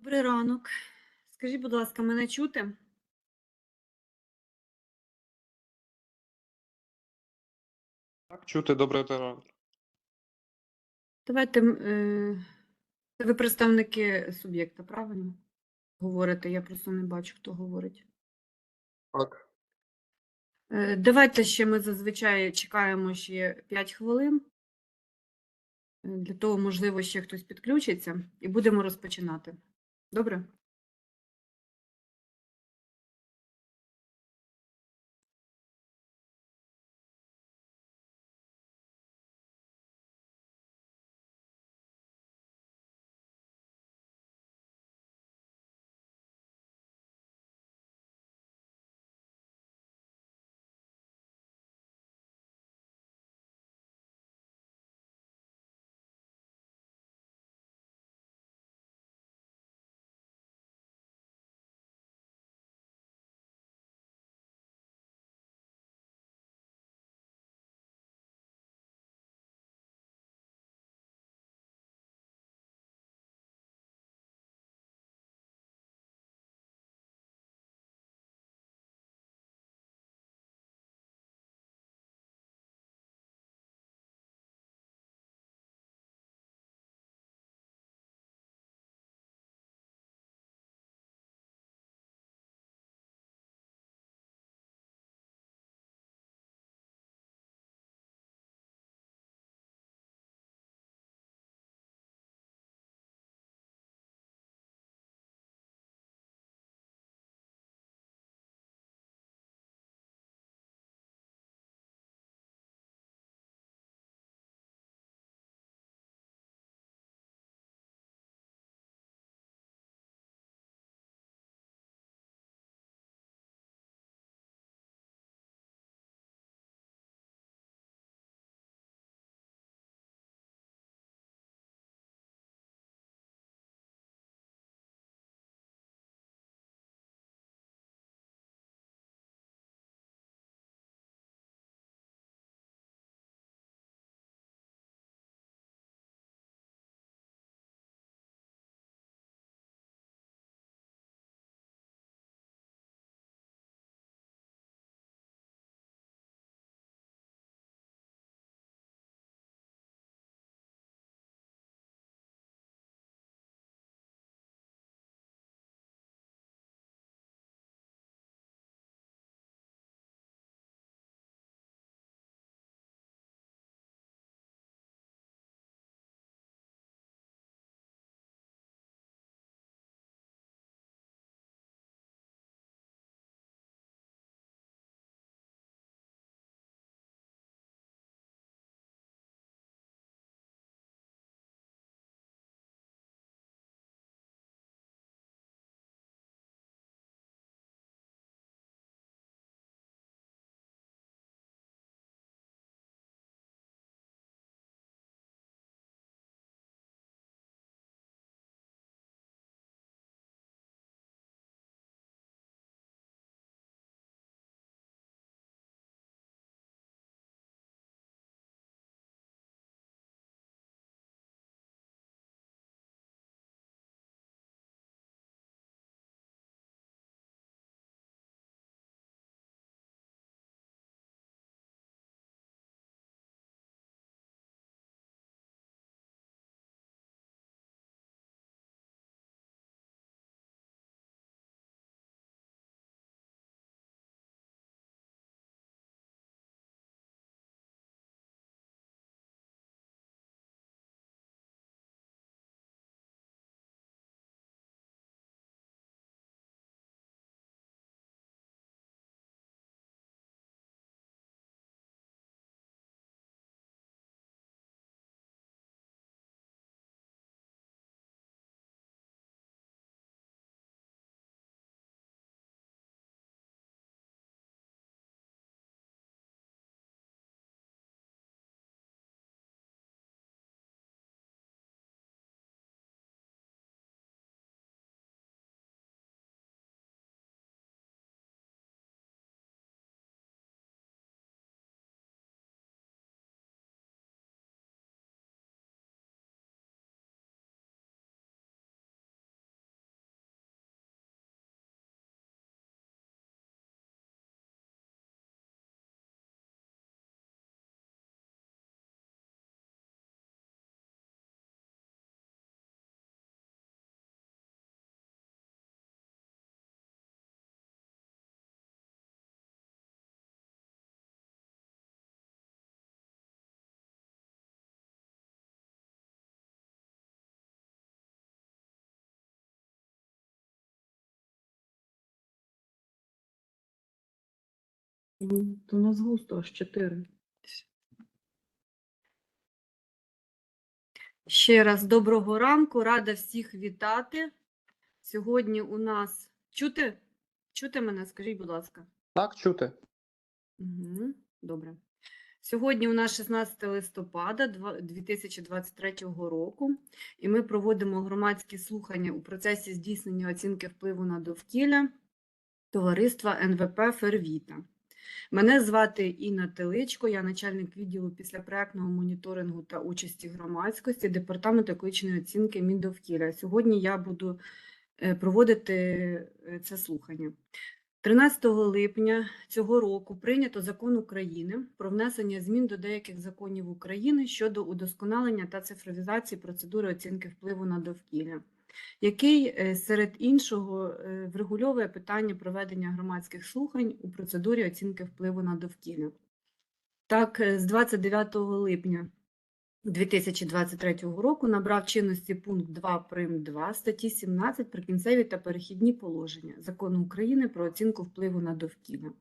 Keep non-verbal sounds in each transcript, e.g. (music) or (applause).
Добрий ранок. Скажіть, будь ласка, мене чути? Так, чути, добрий ранок. Давайте е, ви представники суб'єкта, правильно? Говорите, я просто не бачу, хто говорить. Так. Е, Давайте ще ми зазвичай чекаємо ще 5 хвилин. Е, Для того, можливо, ще хтось підключиться, і будемо розпочинати. Добре? То у нас густо аж 4. Ще раз доброго ранку, рада всіх вітати. Сьогодні у нас чути? Чути мене, скажіть, будь ласка. Так, чути. Угу, добре. Сьогодні у нас 16 листопада 2023 року, і ми проводимо громадські слухання у процесі здійснення оцінки впливу на довкілля товариства НВП Фервіта. Мене звати Інна Теличко, я начальник відділу післяпроектного моніторингу та участі громадськості Департаменту екологічної оцінки Міндовкілля. Сьогодні я буду е, проводити е, це слухання. 13 липня цього року прийнято закон України про внесення змін до деяких законів України щодо удосконалення та цифровізації процедури оцінки впливу на довкілля, який е, серед іншого е, врегульовує питання проведення громадських слухань у процедурі оцінки впливу на довкілля. Так, е, з 29 липня 2023 року набрав чинності пункт 2 прим 2 статті 17 «Прикінцеві та перехідні положення Закону України про оцінку впливу на довкілля»,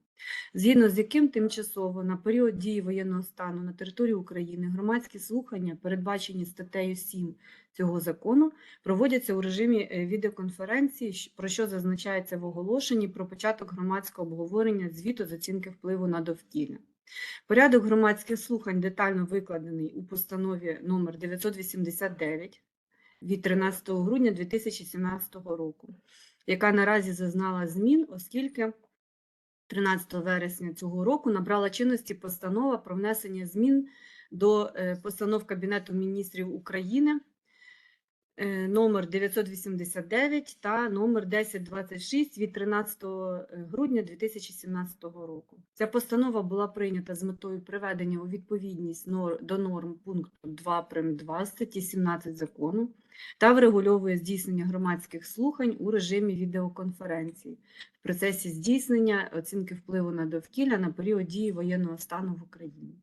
згідно з яким тимчасово на період дії воєнного стану на території України громадські слухання, передбачені статтею 7 цього закону, проводяться у режимі е, відеоконференції, про що зазначається в оголошенні про початок громадського обговорення звіту з оцінки впливу на довкілля. Порядок громадських слухань детально викладений у постанові номер 989 від 13 грудня 2017 року, яка наразі зазнала змін, оскільки 13 вересня цього року набрала чинності постанова про внесення змін до е, постанов Кабінету міністрів України номер 989 та номер 1026 від 13 грудня 2017 року. Ця постанова була прийнята з метою приведення у відповідність до норм пункту 2 прим 2 статті 17 закону та врегульовує здійснення громадських слухань у режимі відеоконференції в процесі здійснення оцінки впливу на довкілля на період дії воєнного стану в Україні.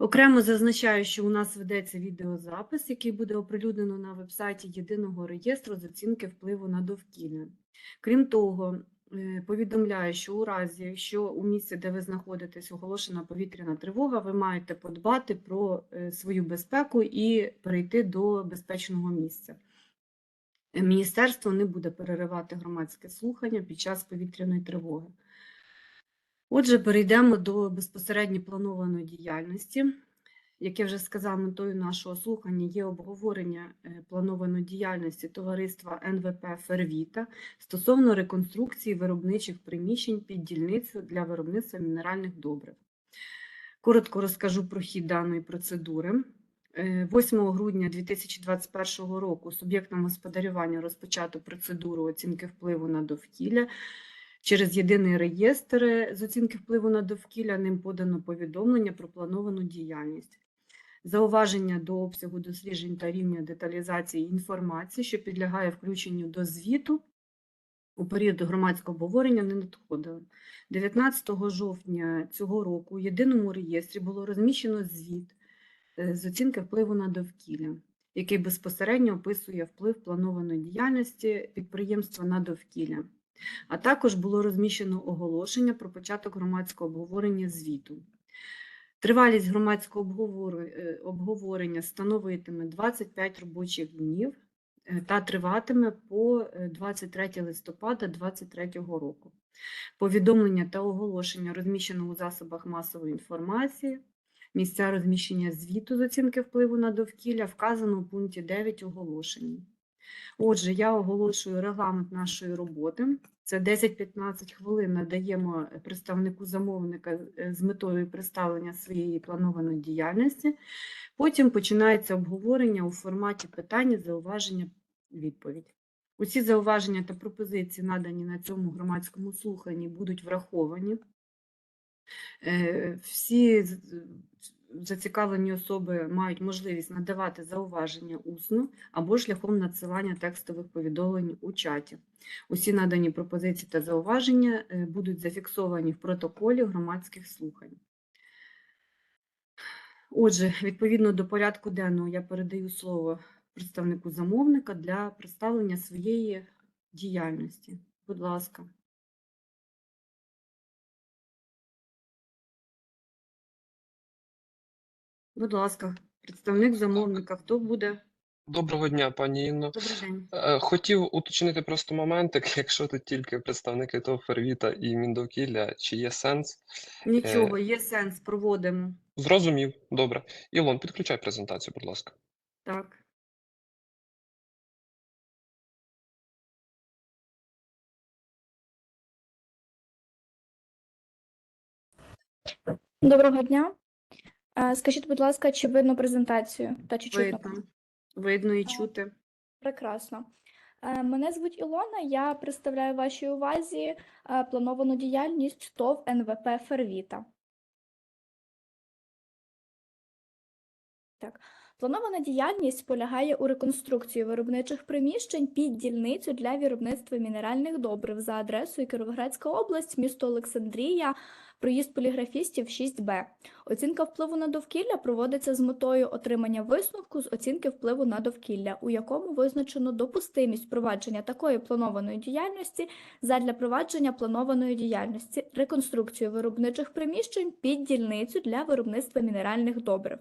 Окремо зазначаю, що у нас ведеться відеозапис, який буде оприлюднено на вебсайті Єдиного реєстру з оцінки впливу на довкілля. Крім того, е, повідомляю, що у разі, якщо у місці, де ви знаходитесь, оголошена повітряна тривога, ви маєте подбати про е, свою безпеку і перейти до безпечного місця. Міністерство не буде переривати громадське слухання під час повітряної тривоги. Отже, перейдемо до безпосередньо планованої діяльності. Як я вже сказала, метою нашого слухання є обговорення е, планованої діяльності товариства НВП Фервіта стосовно реконструкції виробничих приміщень під дільницю для виробництва мінеральних добрив. Коротко розкажу про хід даної процедури. Е, 8 грудня 2021 року суб'єктом господарювання розпочато процедуру оцінки впливу на довкілля. Через єдиний реєстр з оцінки впливу на довкілля ним подано повідомлення про плановану діяльність. Зауваження до обсягу досліджень та рівня деталізації інформації, що підлягає включенню до звіту у період громадського обговорення не надходили. 19 жовтня цього року у єдиному реєстрі було розміщено звіт е, з оцінки впливу на довкілля, який безпосередньо описує вплив планованої діяльності підприємства на довкілля. А також було розміщено оголошення про початок громадського обговорення звіту. Тривалість громадського е, обговорення становитиме 25 робочих днів е, та триватиме по е, 23 листопада 2023 року. Повідомлення та оголошення розміщено у засобах масової інформації. Місця розміщення звіту з оцінки впливу на довкілля вказано у пункті 9 оголошення. Отже, я оголошую регламент нашої роботи. Це 10-15 хвилин надаємо представнику замовника е, з метою представлення своєї планованої діяльності. Потім починається обговорення у форматі питання, зауваження, відповідь. Усі зауваження та пропозиції, надані на цьому громадському слуханні, будуть враховані. Е, Всі зацікавлені особи мають можливість надавати зауваження усно або шляхом надсилання текстових повідомлень у чаті. Усі надані пропозиції та зауваження е, будуть зафіксовані в протоколі громадських слухань. Отже, відповідно до порядку денного я передаю слово представнику замовника для представлення своєї діяльності. Будь ласка. Будь ласка, представник замовника, хто буде? Доброго дня, пані Інно. Добрий день. Е, Хотів уточнити просто моментик, (laughs) якщо тут тільки представники ТОВ «Фервіта» і Міндовкілля, чи є сенс? Нічого, є сенс, проводимо. Зрозумів, добре. Ілон, підключай презентацію, будь ласка. Так. Доброго дня. Скажіть, будь ласка, чи видно презентацію та чи чутно? Видно. Видно і чути. Прекрасно. Мене звуть Ілона, я представляю вашій увазі плановану діяльність ТОВ НВП Фервіта. Так. Планована діяльність полягає у реконструкції виробничих приміщень під дільницю для виробництва мінеральних добрив за адресою Кіровоградська область, місто Олександрія, проїзд поліграфістів 6Б. Оцінка впливу на довкілля проводиться з метою отримання висновку з оцінки впливу на довкілля, у якому визначено допустимість провадження такої планованої діяльності задля провадження планованої діяльності, реконструкцію виробничих приміщень під дільницю для виробництва мінеральних добрив.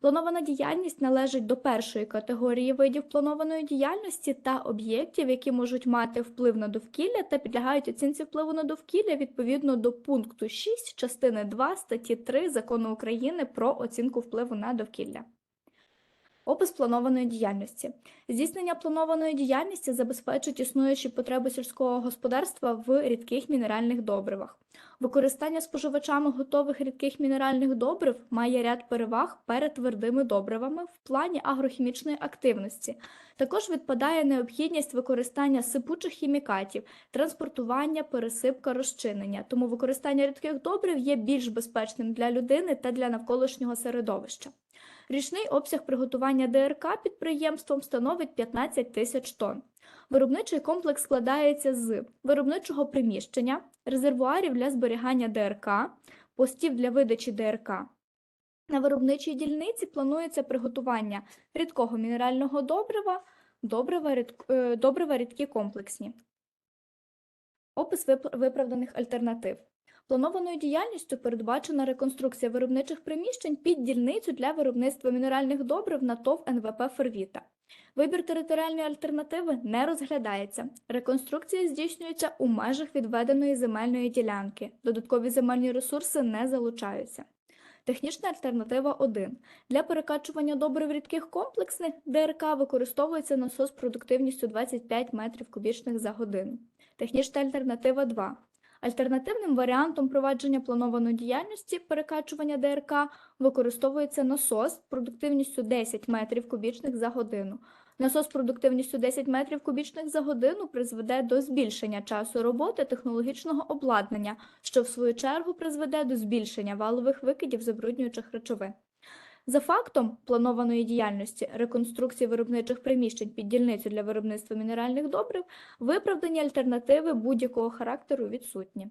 Планована діяльність належить до першої категорії видів планованої діяльності та об'єктів, які можуть мати вплив на довкілля та підлягають оцінці впливу на довкілля відповідно до пункту 6 частини 2 статті 3 Закону України про оцінку впливу на довкілля. Опис планованої діяльності. Здійснення планованої діяльності забезпечить існуючі потреби сільського господарства в рідких мінеральних добривах. Використання споживачами готових рідких мінеральних добрив має ряд переваг перед твердими добривами в плані агрохімічної активності. Також відпадає необхідність використання сипучих хімікатів, транспортування, пересипка, розчинення. Тому використання рідких добрив є більш безпечним для людини та для навколишнього середовища. Річний обсяг приготування ДРК підприємством становить 15 тисяч тонн. Виробничий комплекс складається з виробничого приміщення, резервуарів для зберігання ДРК, постів для видачі ДРК. На виробничій дільниці планується приготування рідкого мінерального добрива, добрива, рідк- е, добрива рідкі комплексні. Опис виправданих альтернатив. Планованою діяльністю передбачена реконструкція виробничих приміщень під дільницю для виробництва мінеральних добрив на ТОВ НВП «Фервіта». Вибір територіальної альтернативи не розглядається. Реконструкція здійснюється у межах відведеної земельної ділянки. Додаткові земельні ресурси не залучаються. Технічна альтернатива 1. Для перекачування добрив рідких комплексних ДРК використовується насос продуктивністю 25 метрів кубічних за годину. Технічна альтернатива 2. Альтернативним варіантом провадження планованої діяльності перекачування ДРК використовується насос продуктивністю 10 метрів кубічних за годину. Насос продуктивністю 10 метрів кубічних за годину призведе до збільшення часу роботи технологічного обладнання, що в свою чергу призведе до збільшення валових викидів забруднюючих речовин. За фактом планованої діяльності реконструкції виробничих приміщень під дільницю для виробництва мінеральних добрив виправдані альтернативи будь-якого характеру відсутні.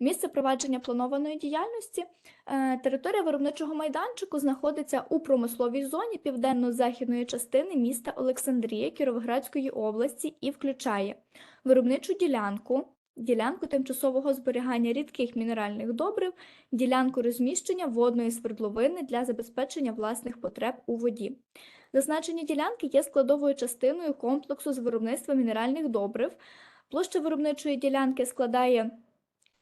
Місце провадження планованої діяльності. Е, Територія виробничого майданчику знаходиться у промисловій зоні південно-західної частини міста Олександрія Кіровоградської області і включає виробничу ділянку, ділянку тимчасового зберігання рідких мінеральних добрив, ділянку розміщення водної свердловини для забезпечення власних потреб у воді. Зазначені ділянки є складовою частиною комплексу з виробництва мінеральних добрив. Площа виробничої ділянки складає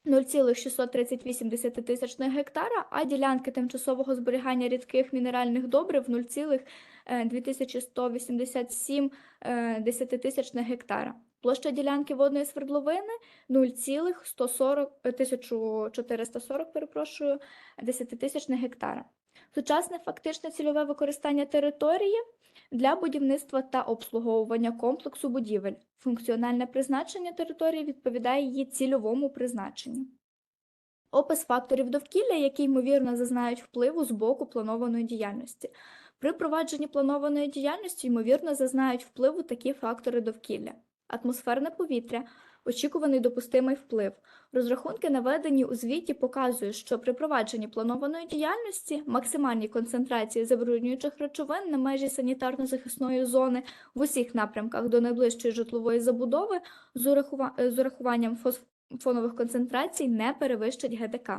0,638 десятитисячних гектара, а ділянки тимчасового зберігання рідких мінеральних добрив 0,2187 е, десятитисячних гектара. Площа ділянки водної свердловини 0,140 е, 1440, перепрошую, десятитисячних гектара. Сучасне фактичне цільове використання території для будівництва та обслуговування комплексу будівель. Функціональне призначення території відповідає її цільовому призначенню. Опис факторів довкілля, які ймовірно зазнають впливу з боку планованої діяльності. При провадженні планованої діяльності ймовірно зазнають впливу такі фактори довкілля: атмосферне повітря, очікуваний допустимий вплив. Розрахунки, наведені у звіті, показують, що при провадженні планованої діяльності максимальні концентрації забруднюючих речовин на межі санітарно-захисної зони в усіх напрямках до найближчої житлової забудови з урахува- з урахуванням фонових концентрацій не перевищать ГДК.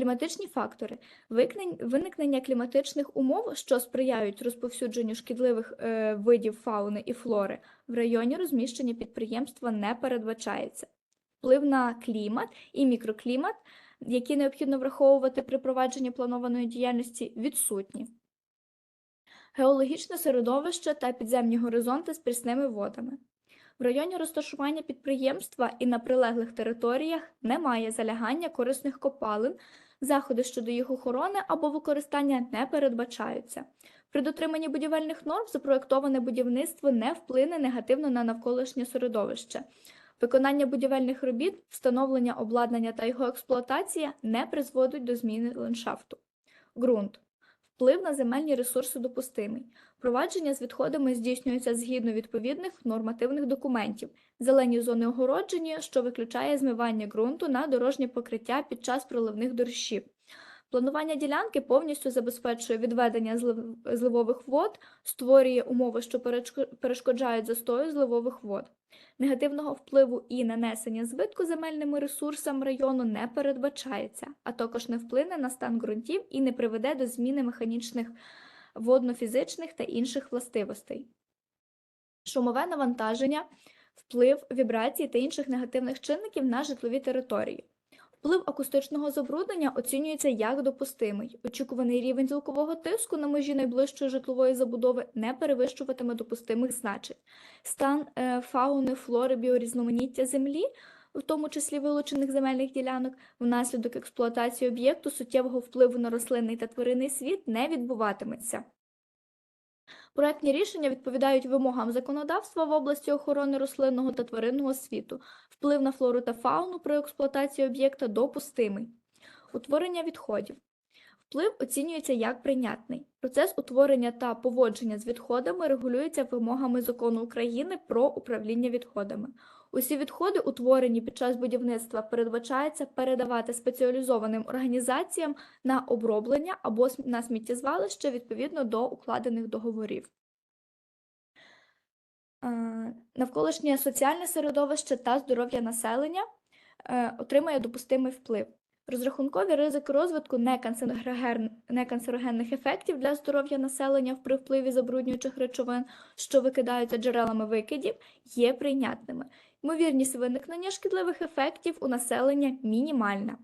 Кліматичні фактори. Виникнення кліматичних умов, що сприяють розповсюдженню шкідливих е, видів фауни і флори, в районі розміщення підприємства не передбачається. Вплив на клімат і мікроклімат, які необхідно враховувати при провадженні планованої діяльності, відсутні. Геологічне середовище та підземні горизонти з прісними водами. В районі розташування підприємства і на прилеглих територіях немає залягання корисних копалин, заходи щодо їх охорони або використання не передбачаються. При дотриманні будівельних норм запроектоване будівництво не вплине негативно на навколишнє середовище. Виконання будівельних робіт, встановлення обладнання та його експлуатація не призводить до зміни ландшафту. Ґрунт. Вплив на земельні ресурси допустимий. Провадження з відходами здійснюється згідно відповідних нормативних документів. Зелені зони огороджені, що виключає змивання ґрунту на дорожнє покриття під час проливних дощів. Планування ділянки повністю забезпечує відведення зливових вод, створює умови, що перешкоджають застою зливових вод. Негативного впливу і нанесення збитку земельним ресурсам району не передбачається, а також не вплине на стан ґрунтів і не приведе до зміни механічних, водно-фізичних та інших властивостей. Шумове навантаження, вплив вібрацій та інших негативних чинників на житлові території. Вплив акустичного забруднення оцінюється як допустимий. Очікуваний рівень звукового тиску на межі найближчої житлової забудови не перевищуватиме допустимих значень. Стан е, фауни, флори, біорізноманіття землі, в тому числі вилучених земельних ділянок, внаслідок експлуатації об'єкту суттєвого впливу на рослинний та тваринний світ не відбуватиметься. Проектні рішення відповідають вимогам законодавства в області охорони рослинного та тваринного світу. Вплив на флору та фауну при експлуатації об'єкта допустимий. Утворення відходів. Вплив оцінюється як прийнятний. Процес утворення та поводження з відходами регулюється вимогами закону України про управління відходами. Усі відходи, утворені під час будівництва, передбачається передавати спеціалізованим організаціям на оброблення або на сміттєзвалище відповідно до укладених договорів. Е, Навколишнє соціальне середовище та здоров'я населення е, отримає допустимий вплив. Розрахункові ризики розвитку неканцерогенних ефектів для здоров'я населення при впливі забруднюючих речовин, що викидаються джерелами викидів, є прийнятними. Ймовірність виникнення шкідливих ефектів у населення мінімальна.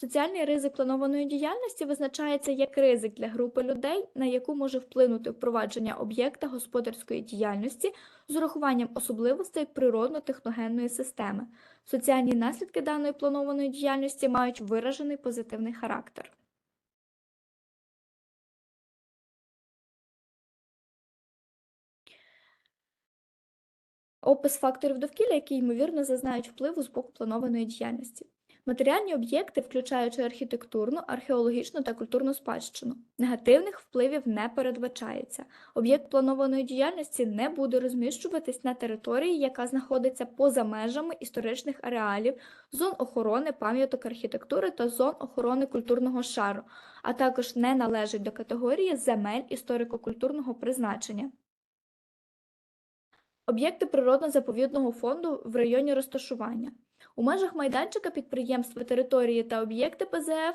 Соціальний ризик планованої діяльності визначається як ризик для групи людей, на яку може вплинути впровадження об'єкта господарської діяльності з урахуванням особливостей природно-техногенної системи. Соціальні наслідки даної планованої діяльності мають виражений позитивний характер. Опис факторів довкілля, які ймовірно зазнають впливу з боку планованої діяльності. Матеріальні об'єкти, включаючи архітектурну, археологічну та культурну спадщину. Негативних впливів не передбачається. Об'єкт планованої діяльності не буде розміщуватись на території, яка знаходиться поза межами історичних ареалів, зон охорони пам'яток архітектури та зон охорони культурного шару, а також не належить до категорії земель історико-культурного призначення. Об'єкти природно-заповідного фонду в районі розташування. У межах майданчика підприємства, території та об'єкти ПЗФ, е,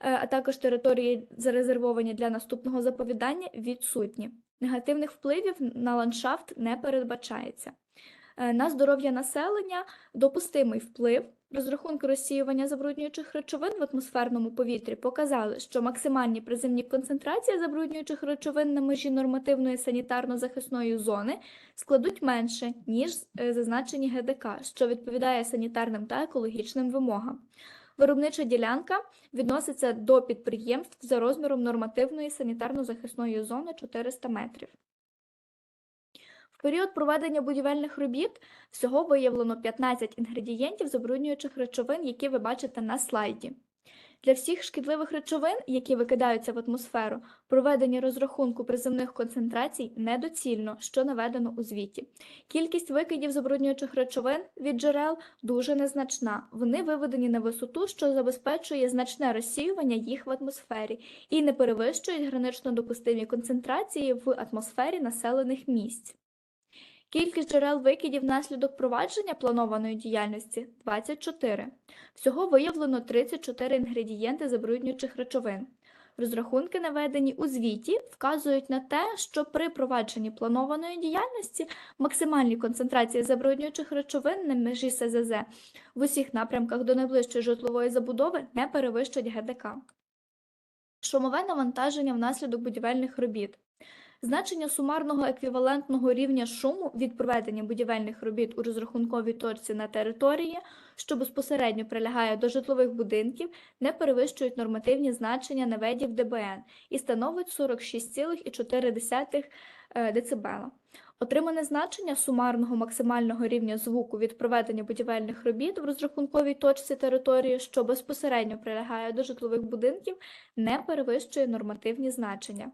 а також території, зарезервовані для наступного заповідання, відсутні. Негативних впливів на ландшафт не передбачається. Е, На здоров'я населення допустимий вплив. Розрахунки розсіювання забруднюючих речовин в атмосферному повітрі показали, що максимальні приземні концентрації забруднюючих речовин на межі нормативної санітарно-захисної зони складуть менше, ніж е, зазначені ГДК, що відповідає санітарним та екологічним вимогам. Виробнича ділянка відноситься до підприємств за розміром нормативної санітарно-захисної зони 400 метрів. Період проведення будівельних робіт всього виявлено 15 інгредієнтів забруднюючих речовин, які ви бачите на слайді. Для всіх шкідливих речовин, які викидаються в атмосферу, проведення розрахунку приземних концентрацій недоцільно, що наведено у звіті. Кількість викидів забруднюючих речовин від джерел дуже незначна. Вони виведені на висоту, що забезпечує значне розсіювання їх в атмосфері і не перевищують гранично допустимі концентрації в атмосфері населених місць. Кількість джерел викидів внаслідок провадження планованої діяльності 24. Всього виявлено 34 інгредієнти забруднюючих речовин. Розрахунки, наведені у звіті, вказують на те, що при провадженні планованої діяльності максимальні концентрації забруднюючих речовин на межі СЗЗ в усіх напрямках до найближчої житлової забудови не перевищують ГДК. Шумове навантаження внаслідок будівельних робіт. Значення сумарного еквівалентного рівня шуму від проведення будівельних робіт у розрахунковій точці на території, що безпосередньо прилягає до житлових будинків, не перевищують нормативні значення наведів ДБН і становить 46,4 е, дБ. Отримане значення сумарного максимального рівня звуку від проведення будівельних робіт в розрахунковій точці території, що безпосередньо прилягає до житлових будинків, не перевищує нормативні значення.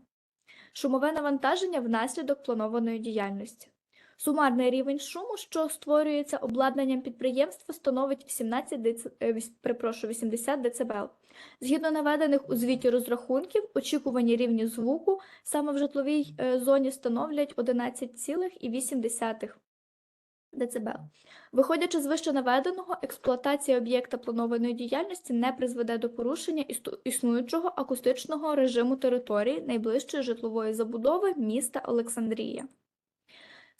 Шумове навантаження внаслідок планованої діяльності. Сумарний рівень шуму, що створюється обладнанням підприємства, становить 18 дец... е, 80 дБ. Згідно наведених у звіті розрахунків, очікувані рівні звуку саме в житловій е, зоні становлять 11,8 дБ. Виходячи з вище наведеного, експлуатація об'єкта планованої діяльності не призведе до порушення існуючого акустичного режиму території найближчої житлової забудови міста Олександрія.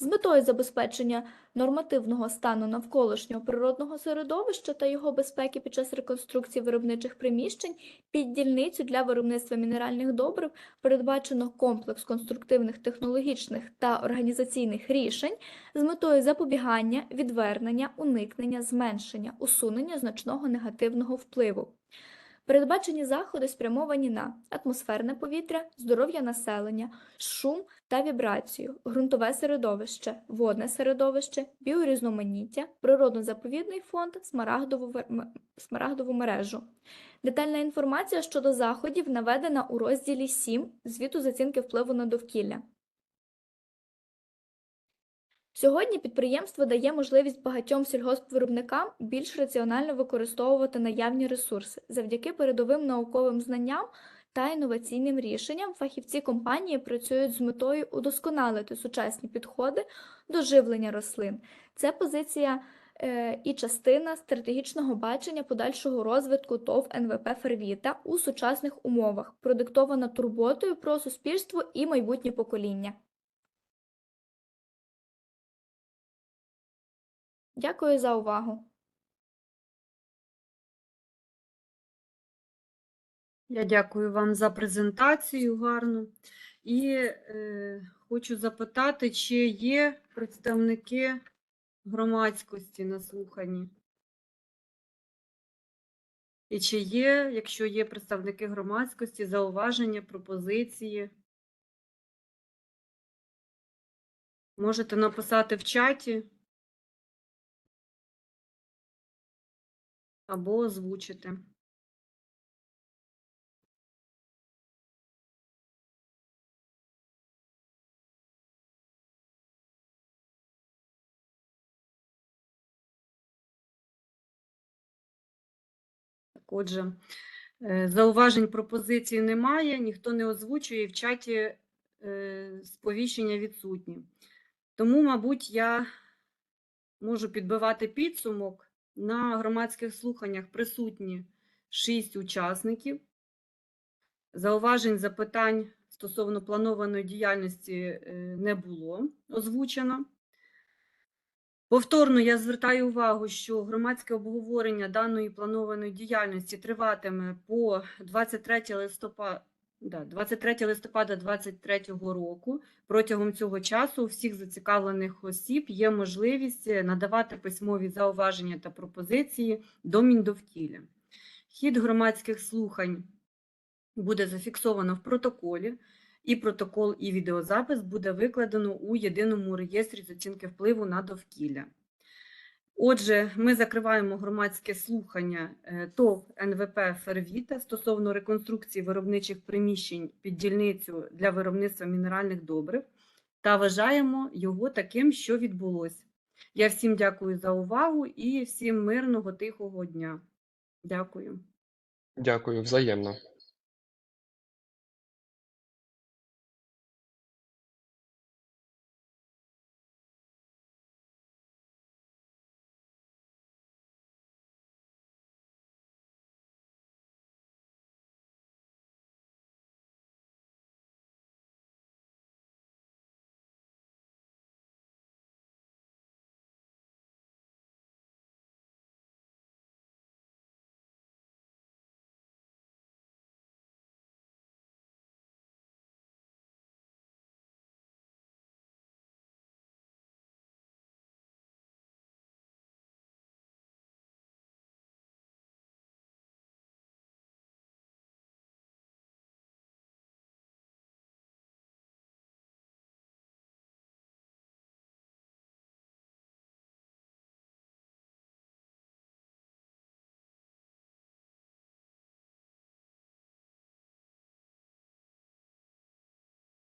З метою забезпечення нормативного стану навколишнього природного середовища та його безпеки під час реконструкції виробничих приміщень під дільницю для виробництва мінеральних добрив передбачено комплекс конструктивних технологічних та організаційних рішень з метою запобігання, відвернення, уникнення, зменшення, усунення значного негативного впливу. Передбачені заходи спрямовані на атмосферне повітря, здоров'я населення, шум та вібрацію, ґрунтове середовище, водне середовище, біорізноманіття, природно-заповідний фонд, смарагдову, смарагдову мережу. Детальна інформація щодо заходів наведена у розділі 7 звіту з оцінки впливу на довкілля. Сьогодні підприємство дає можливість багатьом сільгоспвиробникам більш раціонально використовувати наявні ресурси. Завдяки передовим науковим знанням та інноваційним рішенням фахівці компанії працюють з метою удосконалити сучасні підходи до живлення рослин. Це позиція е, і частина стратегічного бачення подальшого розвитку ТОВ НВП Фервіта у сучасних умовах, продиктована турботою про суспільство і майбутнє покоління. Дякую за увагу. Я дякую вам за презентацію гарну. І е, хочу запитати, чи є представники громадськості на слуханні? І чи є, якщо є представники громадськості, зауваження, пропозиції? Можете написати в чаті або озвучити. Отже, е, зауважень пропозицій немає, ніхто не озвучує, і в чаті е, сповіщення відсутні. Тому, мабуть, я можу підбивати підсумок. На громадських слуханнях присутні шість учасників. Зауважень, запитань стосовно планованої діяльності е, не було озвучено. Повторно я звертаю увагу, що громадське обговорення даної планованої діяльності триватиме по 23 листопада, да, 23 листопада 2023 року. Протягом цього часу у всіх зацікавлених осіб є можливість е, надавати письмові зауваження та пропозиції до Міндовкілля. Хід громадських слухань буде зафіксовано в протоколі, і протокол і відеозапис буде викладено у єдиному реєстрі з оцінки впливу на довкілля. Отже, ми закриваємо громадське слухання е, ТОВ НВП «Фервіта» стосовно реконструкції виробничих приміщень під дільницю для виробництва мінеральних добрив та вважаємо його таким, що відбулося. Я всім дякую за увагу і всім мирного, тихого дня. Дякую. Дякую, взаємно.